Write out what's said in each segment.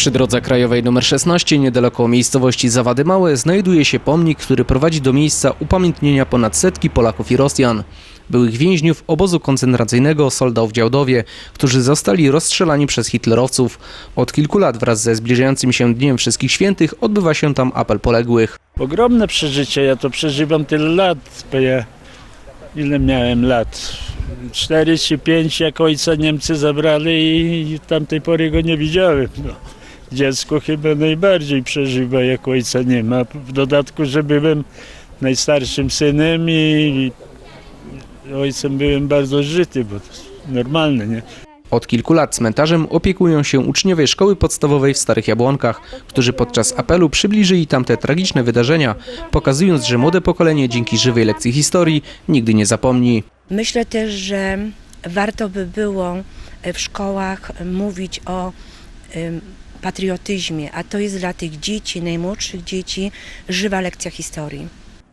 Przy drodze krajowej nr 16 niedaleko miejscowości Zawady Małe znajduje się pomnik, który prowadzi do miejsca upamiętnienia ponad setki Polaków i Rosjan. Byłych więźniów obozu koncentracyjnego Soldał w Działdowie, którzy zostali rozstrzelani przez hitlerowców. Od kilku lat wraz ze zbliżającym się Dniem Wszystkich Świętych odbywa się tam apel poległych. Ogromne przeżycie, ja to przeżywam tyle lat, bo ja ile miałem lat? Cztery czy pięć, jak ojca Niemcy zabrali i tamtej pory go nie widziałem. No. Dziecko chyba najbardziej przeżywa, jak ojca nie ma. W dodatku, że byłem najstarszym synem i ojcem byłem bardzo żyty, bo to jest normalne, nie? Od kilku lat cmentarzem opiekują się uczniowie szkoły podstawowej w Starych Jabłonkach, którzy podczas apelu przybliżyli tamte tragiczne wydarzenia, pokazując, że młode pokolenie dzięki żywej lekcji historii nigdy nie zapomni. Myślę też, że warto by było w szkołach mówić o patriotyzmie, a to jest dla tych dzieci, najmłodszych dzieci, żywa lekcja historii.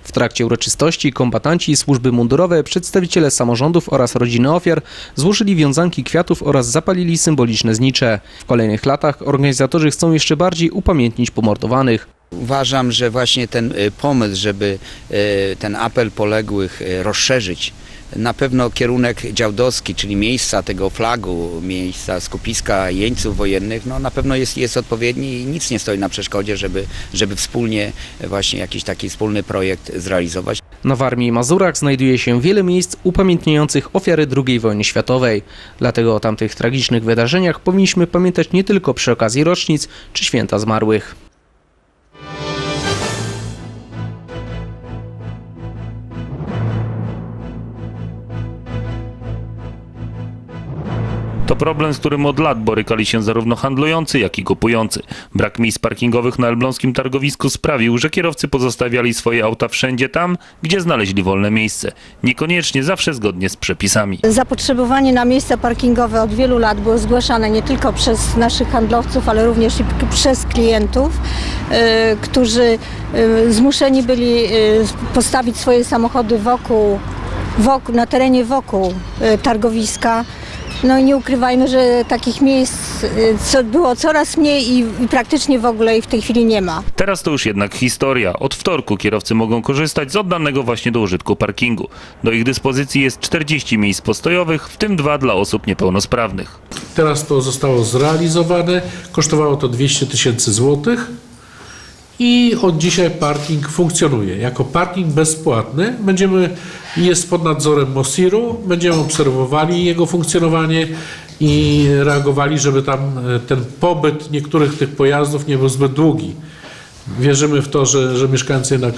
W trakcie uroczystości kombatanci, służby mundurowe, przedstawiciele samorządów oraz rodziny ofiar złożyli wiązanki kwiatów oraz zapalili symboliczne znicze. W kolejnych latach organizatorzy chcą jeszcze bardziej upamiętnić pomordowanych. Uważam, że właśnie ten y, pomysł, żeby y, ten apel poległych y, rozszerzyć, na pewno kierunek działdowski, czyli miejsca tego flagu, miejsca skupiska jeńców wojennych, no na pewno jest, jest odpowiedni i nic nie stoi na przeszkodzie, żeby, żeby wspólnie właśnie jakiś taki wspólny projekt zrealizować. Na Warmii i Mazurach znajduje się wiele miejsc upamiętniających ofiary II wojny światowej. Dlatego o tamtych tragicznych wydarzeniach powinniśmy pamiętać nie tylko przy okazji rocznic czy święta zmarłych. To problem, z którym od lat borykali się zarówno handlujący, jak i kupujący. Brak miejsc parkingowych na elbląskim targowisku sprawił, że kierowcy pozostawiali swoje auta wszędzie tam, gdzie znaleźli wolne miejsce. Niekoniecznie zawsze zgodnie z przepisami. Zapotrzebowanie na miejsca parkingowe od wielu lat było zgłaszane nie tylko przez naszych handlowców, ale również i przez klientów, e, którzy e, zmuszeni byli e, postawić swoje samochody wokół, wokół na terenie wokół targowiska. No i nie ukrywajmy, że takich miejsc e, co, było coraz mniej i, i praktycznie w ogóle ich w tej chwili nie ma. Teraz to już jednak historia. Od wtorku kierowcy mogą korzystać z oddanego właśnie do użytku parkingu. Do ich dyspozycji jest 40 miejsc postojowych, w tym dwa dla osób niepełnosprawnych. Teraz to zostało zrealizowane. Kosztowało to 200 tysięcy złotych. I od dzisiaj parking funkcjonuje. Jako parking bezpłatny będziemy, jest pod nadzorem Mosiru, będziemy obserwowali jego funkcjonowanie i reagowali, żeby tam e, ten pobyt niektórych tych pojazdów nie był zbyt długi. Wierzymy w to, że, że mieszkańcy jednak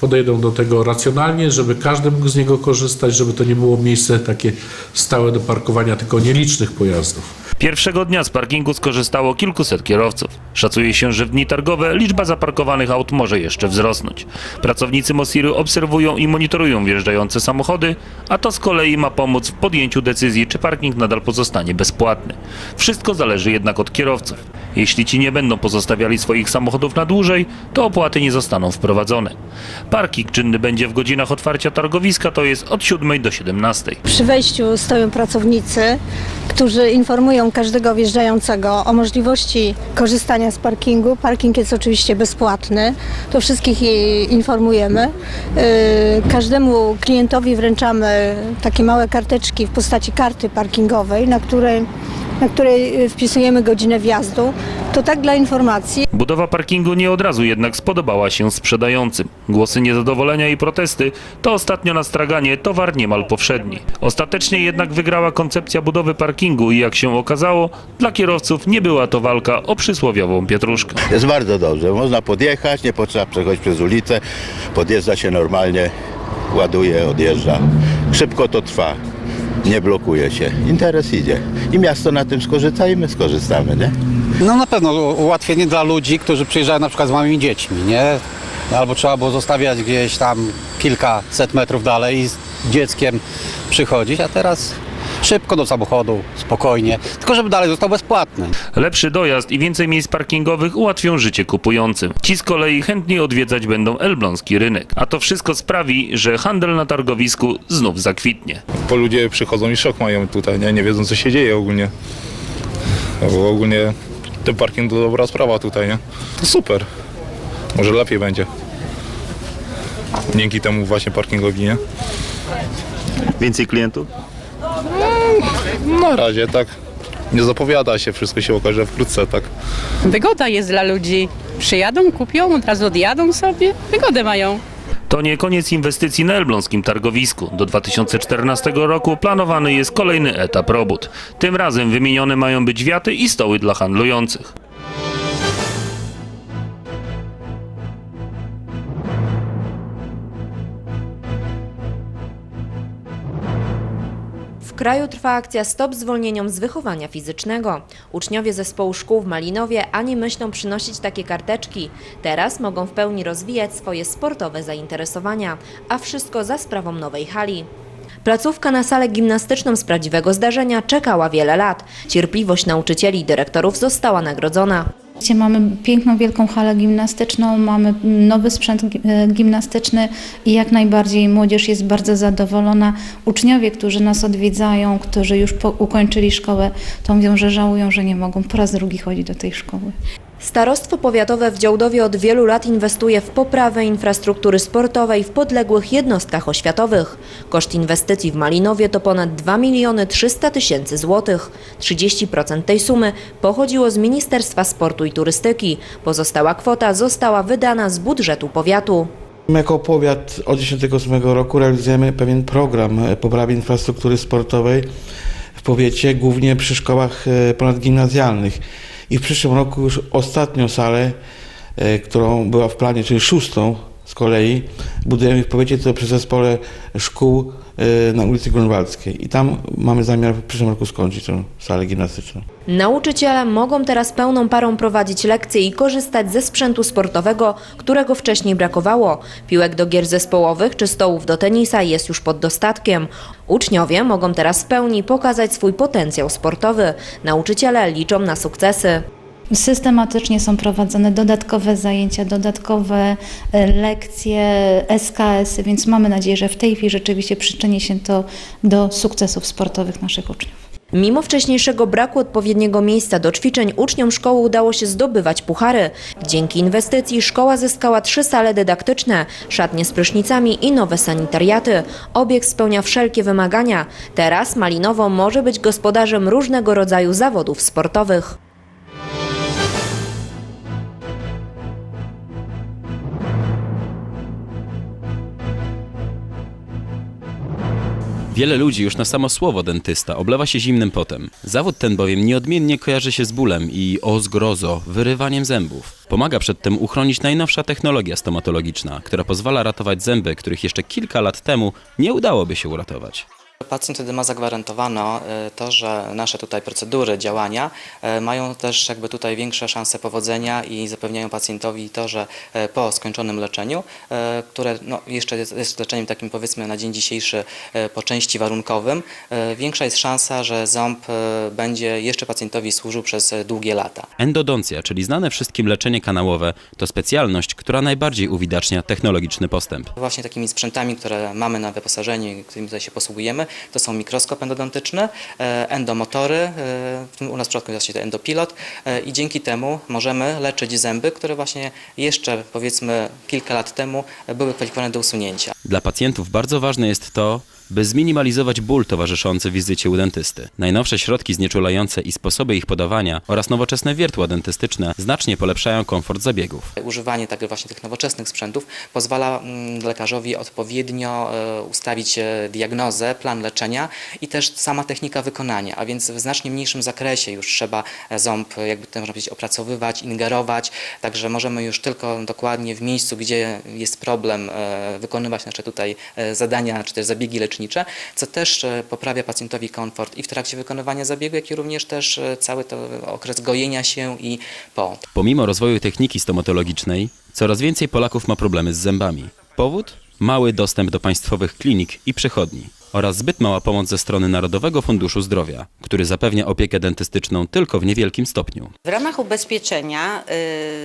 podejdą do tego racjonalnie, żeby każdy mógł z niego korzystać, żeby to nie było miejsce takie stałe do parkowania tylko nielicznych pojazdów. Pierwszego dnia z parkingu skorzystało kilkuset kierowców. Szacuje się, że w dni targowe liczba zaparkowanych aut może jeszcze wzrosnąć. Pracownicy Mosiry obserwują i monitorują wjeżdżające samochody, a to z kolei ma pomóc w podjęciu decyzji, czy parking nadal pozostanie bezpłatny. Wszystko zależy jednak od kierowców. Jeśli ci nie będą pozostawiali swoich samochodów na dłużej, to opłaty nie zostaną wprowadzone. Parking czynny będzie w godzinach otwarcia targowiska, to jest od 7 do 17. Przy wejściu stoją pracownicy, którzy informują każdego wjeżdżającego o możliwości korzystania z parkingu. Parking jest oczywiście bezpłatny, to wszystkich informujemy. Yy, Każdemu klientowi wręczamy takie małe karteczki w postaci karty parkingowej, na której, na której wpisujemy godzinę wjazdu. To tak dla informacji. Budowa parkingu nie od razu jednak spodobała się sprzedającym. Głosy niezadowolenia i protesty to ostatnio na straganie towar niemal powszedni. Ostatecznie jednak wygrała koncepcja budowy parkingu i jak się okazało, dla kierowców nie była to walka o przysłowiową pietruszkę. Jest bardzo dobrze. Można podjechać, nie potrzeba przechodzić przez ulicę. Podjeżdża się normalnie, ładuje, odjeżdża. Szybko to trwa. Nie blokuje się. Interes idzie. I miasto na tym skorzysta i my skorzystamy, nie? No na pewno ułatwienie dla ludzi, którzy przyjeżdżają na przykład z małymi dziećmi, nie? Albo trzeba było zostawiać gdzieś tam kilkaset metrów dalej i z dzieckiem przychodzić, a teraz szybko do samochodu, spokojnie, tylko żeby dalej został bezpłatny. Lepszy dojazd i więcej miejsc parkingowych ułatwią życie kupującym. Ci z kolei chętniej odwiedzać będą elbląski rynek. A to wszystko sprawi, że handel na targowisku znów zakwitnie. bo ludzie przychodzą i szok mają tutaj, nie, nie wiedzą co się dzieje ogólnie. Bo ogólnie ten parking to dobra sprawa tutaj, nie? To super. Może lepiej będzie. Dzięki temu właśnie parkingowi, nie? Więcej klientów? Na razie tak. Nie zapowiada się, wszystko się okaże wkrótce, tak. Wygoda jest dla ludzi. Przyjadą, kupią, od razu odjadą sobie. Wygodę mają. To nie koniec inwestycji na elbląskim targowisku. Do 2014 roku planowany jest kolejny etap robót. Tym razem wymienione mają być wiaty i stoły dla handlujących. Kraju trwa akcja Stop zwolnieniom z wychowania fizycznego. Uczniowie zespołu szkół w Malinowie ani myślą przynosić takie karteczki. Teraz mogą w pełni rozwijać swoje sportowe zainteresowania, a wszystko za sprawą nowej hali. Placówka na salę gimnastyczną z prawdziwego zdarzenia czekała wiele lat. Cierpliwość nauczycieli i dyrektorów została nagrodzona. Gdzie mamy piękną, wielką halę gimnastyczną, mamy nowy sprzęt e, gimnastyczny i jak najbardziej młodzież jest bardzo zadowolona. Uczniowie, którzy nas odwiedzają, którzy już po, ukończyli szkołę, to mówią, że żałują, że nie mogą po raz drugi chodzić do tej szkoły. Starostwo Powiatowe w Działdowie od wielu lat inwestuje w poprawę infrastruktury sportowej w podległych jednostkach oświatowych. Koszt inwestycji w Malinowie to ponad 2 miliony 300 tysięcy złotych. 30% tej sumy pochodziło z Ministerstwa Sportu i Turystyki. Pozostała kwota została wydana z budżetu powiatu. My jako powiat od 1998 roku realizujemy pewien program poprawy infrastruktury sportowej w powiecie, głównie przy szkołach e, ponadgimnazjalnych. I w przyszłym roku już ostatnią salę, e, którą była w planie, czyli szóstą z kolei, budujemy w powiecie to przy zespole szkół e, na ulicy Grunwaldzkiej. I tam mamy zamiar w przyszłym roku skończyć tę salę gimnastyczną. Nauczyciele mogą teraz pełną parą prowadzić lekcje i korzystać ze sprzętu sportowego, którego wcześniej brakowało. Piłek do gier zespołowych czy stołów do tenisa jest już pod dostatkiem. Uczniowie mogą teraz w pełni pokazać swój potencjał sportowy. Nauczyciele liczą na sukcesy. Systematycznie są prowadzone dodatkowe zajęcia, dodatkowe e, lekcje, SKS-y, więc mamy nadzieję, że w tej chwili rzeczywiście przyczyni się to do sukcesów sportowych naszych uczniów. Mimo wcześniejszego braku odpowiedniego miejsca do ćwiczeń, uczniom szkoły udało się zdobywać puchary. Dzięki inwestycji szkoła zyskała trzy sale dydaktyczne, szatnie z prysznicami i nowe sanitariaty. Obiekt spełnia wszelkie wymagania. Teraz Malinowo może być gospodarzem różnego rodzaju zawodów sportowych. Wiele ludzi już na samo słowo dentysta oblewa się zimnym potem. Zawód ten bowiem nieodmiennie kojarzy się z bólem i o zgrozo, wyrywaniem zębów. Pomaga przed tym uchronić najnowsza technologia stomatologiczna, która pozwala ratować zęby, których jeszcze kilka lat temu nie udałoby się uratować. Pacjent wtedy ma zagwarantowano e, to, że nasze tutaj procedury, działania e, mają też jakby tutaj większe szanse powodzenia i zapewniają pacjentowi to, że e, po skończonym leczeniu, które no, jeszcze jest, jest leczeniem takim powiedzmy na dzień dzisiejszy po części warunkowym, większa jest szansa, że ząb będzie jeszcze pacjentowi służył przez długie lata. Endodoncja, czyli znane wszystkim leczenie kanałowe, to specjalność, która najbardziej uwidacznia technologiczny postęp. Właśnie takimi sprzętami, które mamy na wyposażeniu którymi tutaj się posługujemy, to są mikroskop endodontyczny, e, endomotory, e, w tym u nas w przypadku jest to endopilot e, i dzięki temu możemy leczyć zęby, które właśnie jeszcze powiedzmy kilka lat temu były kwalifikowane do usunięcia. Dla pacjentów bardzo ważne jest to, by zminimalizować ból towarzyszący wizycie u dentysty. Najnowsze środki znieczulające i sposoby ich podawania oraz nowoczesne wiertła dentystyczne znacznie polepszają komfort zabiegów. Używanie tak właśnie tych nowoczesnych sprzętów pozwala mm, lekarzowi odpowiednio e, ustawić e, diagnozę, plan leczenia i też sama technika wykonania, a więc w znacznie mniejszym zakresie już trzeba e, ząb, jakby to można powiedzieć, opracowywać, ingerować, także możemy już tylko dokładnie w miejscu, gdzie jest problem, wykonywać nasze tutaj zadania czy też zabiegi lecznicze, co też e, poprawia pacjentowi komfort i w trakcie wykonywania zabiegu, jak i również też e, cały to okres gojenia się i po. Pomimo rozwoju techniki stomatologicznej, coraz więcej Polaków ma problemy z zębami. Powód? Mały dostęp do państwowych klinik i przychodni oraz zbyt mała pomoc ze strony Narodowego Funduszu Zdrowia, który zapewnia opiekę dentystyczną tylko w niewielkim stopniu. W ramach ubezpieczenia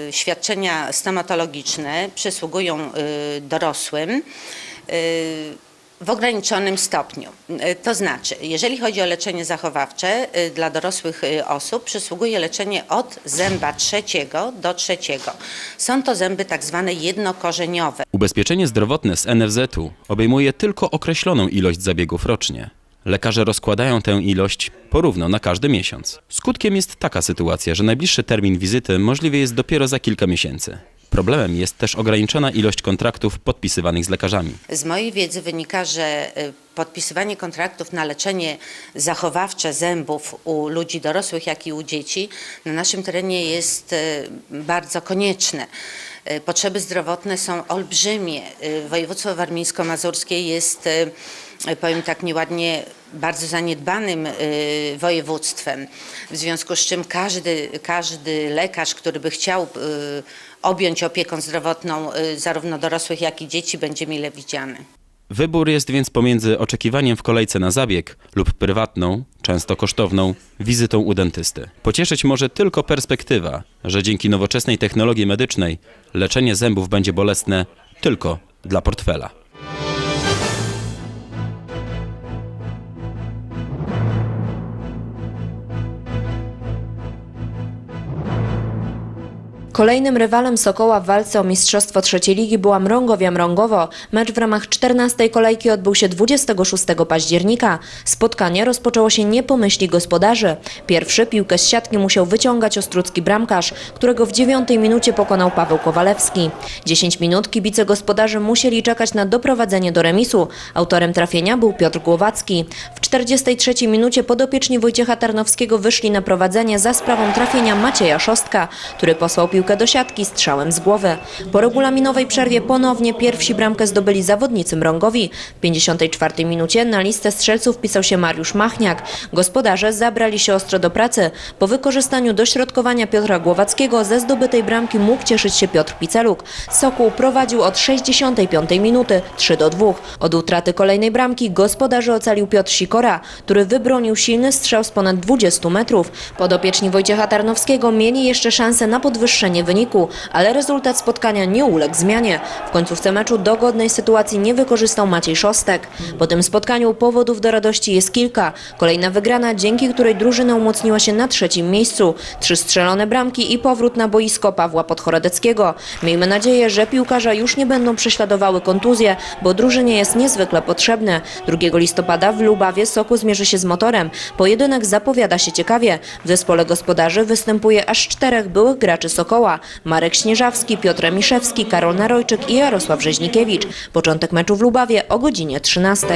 y, świadczenia stomatologiczne przysługują y, dorosłym. Y, W ograniczonym stopniu. Y, To znaczy, jeżeli chodzi o leczenie zachowawcze y, dla dorosłych y, osób, przysługuje leczenie od zęba trzeciego do trzeciego. Są to zęby tak zwane jednokorzeniowe. Ubezpieczenie zdrowotne z NFZ-u obejmuje tylko określoną ilość zabiegów rocznie. Lekarze rozkładają tę ilość porówno na każdy miesiąc. Skutkiem jest taka sytuacja, że najbliższy termin wizyty możliwy jest dopiero za kilka miesięcy. Problemem jest też ograniczona ilość kontraktów podpisywanych z lekarzami. Z mojej wiedzy wynika, że y, podpisywanie kontraktów na leczenie zachowawcze zębów u ludzi dorosłych, jak i u dzieci na naszym terenie jest y, bardzo konieczne. Y, Potrzeby zdrowotne są olbrzymie. Województwo warmińsko-mazurskie jest, powiem tak nieładnie, bardzo zaniedbanym y, województwem. W związku z czym każdy, każdy lekarz, który by chciał y, objąć opieką zdrowotną zarówno dorosłych, jak i dzieci, będzie mile widziany. Wybór jest więc pomiędzy oczekiwaniem w kolejce na zabieg lub prywatną, często kosztowną, wizytą u dentysty. Pocieszyć może tylko perspektywa, że dzięki nowoczesnej technologii medycznej leczenie zębów będzie bolesne tylko dla portfela. Kolejnym rywalem Sokoła w walce o Mistrzostwo Trzeciej Ligi była Mrągowia Mrągowo. Mecz w ramach 14 kolejki odbył się 26 października. Spotkanie rozpoczęło się nie po myśli gospodarzy. Pierwszy piłkę z siatki musiał wyciągać ostrucki bramkarz, którego w dziewiątej minucie pokonał Paweł Kowalewski. 10 minut kibice gospodarzy musieli czekać na doprowadzenie do remisu. Autorem trafienia był Piotr Głowacki. W 43 minucie podopieczni Wojciecha Tarnowskiego wyszli na prowadzenie za sprawą trafienia Macieja Szostka, który posłał piłkę do siatki strzałem z głowy. Po regulaminowej przerwie ponownie pierwsi bramkę zdobyli zawodnicy Mrągowi. W 54 minucie na listę strzelców wpisał się Mariusz Machniak. Gospodarze zabrali się ostro do pracy. Po wykorzystaniu dośrodkowania Piotra Głowackiego ze zdobytej bramki mógł cieszyć się Piotr Piceluk. Sokół prowadził od 65 minuty 3 do 2. Od utraty kolejnej bramki gospodarzy ocalił Piotr Sikora, który wybronił silny strzał z ponad 20 metrów. Podopieczni Wojciecha Tarnowskiego mieli jeszcze szansę na podwyższenie wyniku, ale rezultat spotkania nie uległ zmianie. W końcówce meczu do godnej sytuacji nie wykorzystał Maciej Szostek. Po tym spotkaniu powodów do radości jest kilka. Kolejna wygrana, dzięki której drużyna umocniła się na trzecim miejscu. Trzy strzelone bramki i powrót na boisko Pawła Podchorodeckiego. Miejmy nadzieję, że piłkarza już nie będą prześladowały kontuzje, bo drużynie jest niezwykle potrzebne. 2 listopada w Lubawie Soku zmierzy się z motorem. Pojedynek zapowiada się ciekawie. W zespole gospodarzy występuje aż czterech byłych graczy Sokoła. Marek Śnieżawski, Piotr Miszewski, Karol Narojczyk i Jarosław Rzeźnikiewicz. Początek meczu w Lubawie o godzinie 13.